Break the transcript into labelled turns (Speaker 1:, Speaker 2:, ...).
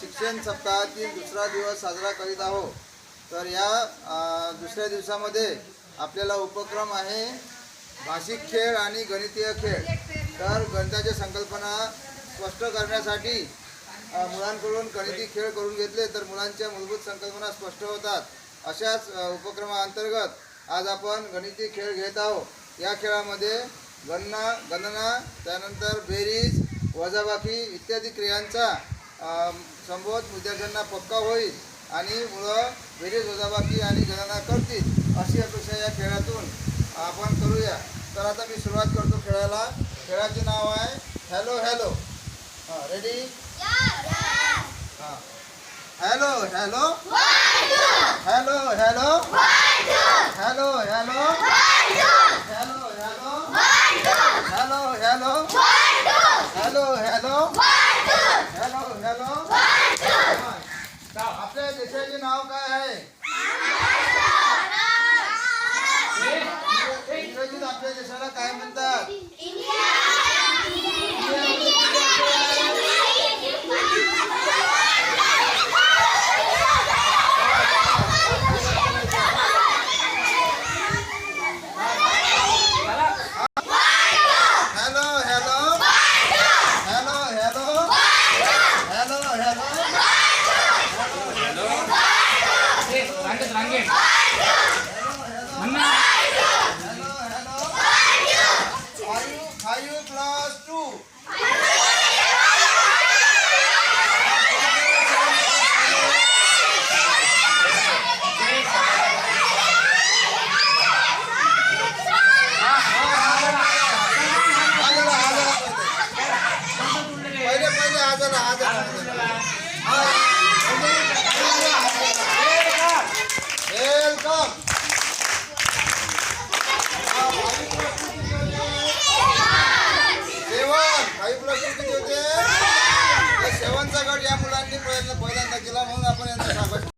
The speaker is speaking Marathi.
Speaker 1: शिक्षण सप्ताहातील दुसरा दिवस साजरा करीत आहोत. तर या दुसऱ्या दिवसामध्ये आपल्याला उपक्रम आहे भाषिक खेळ आणि गणितीय खेळ. तर गणिताच्या संकल्पना स्पष्ट करण्यासाठी मुलांकडून गणिती खेळ करून घेतले तर मुलांच्या मूलभूत संकल्पना स्पष्ट होतात. अशाच उपक्रमाअंतर्गत आज आपण गणिती खेळ घेत आहोत. या खेळामध्ये गणना गणना त्यानंतर बेरीज वजाबाकी इत्यादी क्रियांचा संबोध विद्यार्थ्यांना पक्का होईल आणि मुलं बेरीज वजाबाकी आणि गणना करतील अशी अपेक्षा या खेळातून आपण करूया. तर आता मी सुरुवात करतो खेळाला. खेळाचे नाव आहे हॅलो हॅलो हां रेडी हां. Hello hello hello hello hello hello hello hello hello hello hello hello hello आपल्या देशाचे नाव काय आहे? class 2. Hazır, hazır. Hazır. होते. शेवटचा गट
Speaker 2: या मुलांनी प्रयत्न
Speaker 1: पहिल्यांदा केला म्हणून आपण यांचा स्वागत